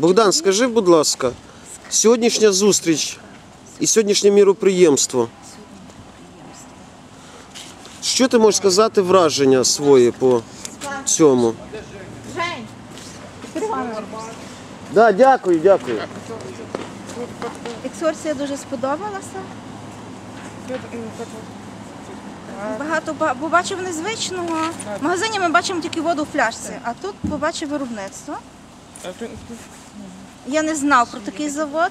Богдан, скажи, будь ласка, сьогоднішня зустріч і сьогоднішнє міроприємство. Що ти можеш сказати враження свої по цьому? Да, дякую, дякую. екскурсія дуже сподобалася. Багато ба- побачив незвичного. В магазині ми бачимо тільки воду в пляшці, а тут побачив виробництво. Я не знав про такий завод.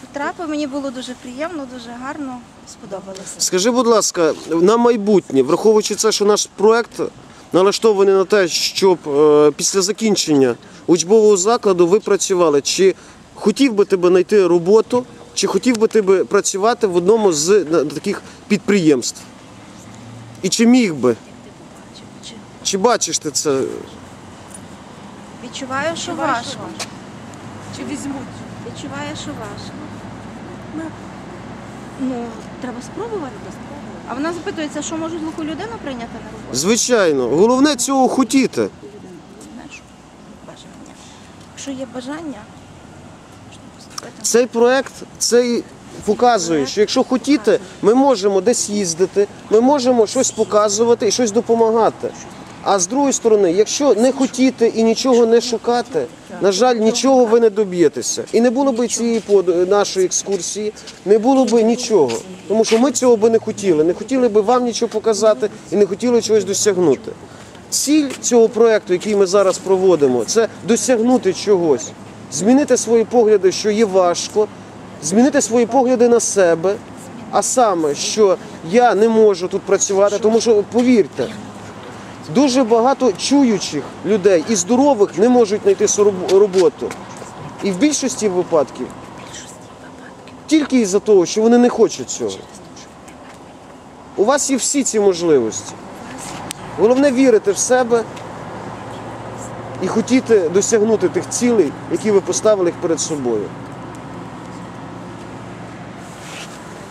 Потрапив, мені було дуже приємно, дуже гарно, сподобалося. Скажи, будь ласка, на майбутнє, враховуючи це, що наш проект налаштований на те, щоб е, після закінчення учбового закладу ви працювали, чи хотів би тебе знайти роботу, чи хотів би тебе працювати в одному з на- таких підприємств? І чи міг би? Чи бачиш ти це? Відчуваю, що важко. Чи візьмуть? Відчуваю, що важко. Ну, треба спробувати. А вона запитується, що можуть глуху людину прийняти на роботу? Звичайно, головне цього хотіти. Бажання. Якщо є бажання, можна поступити. Цей проект цей показує, що якщо хотіти, ми можемо десь їздити, ми можемо щось показувати і щось допомагати. А з другої сторони, якщо не хотіти і нічого не шукати, на жаль, нічого ви не доб'єтеся. І не було б цієї нашої екскурсії, не було б нічого. Тому що ми цього би не хотіли. Не хотіли би вам нічого показати і не хотіли чогось досягнути. Ціль цього проекту, який ми зараз проводимо, це досягнути чогось, змінити свої погляди, що є важко, змінити свої погляди на себе. А саме, що я не можу тут працювати, тому що повірте, дуже багато чуючих людей і здорових не можуть знайти роботу. І в більшості випадків тільки із-за того, що вони не хочуть цього. У вас є всі ці можливості. Головне вірити в себе і хотіти досягнути тих цілей, які ви поставили перед собою.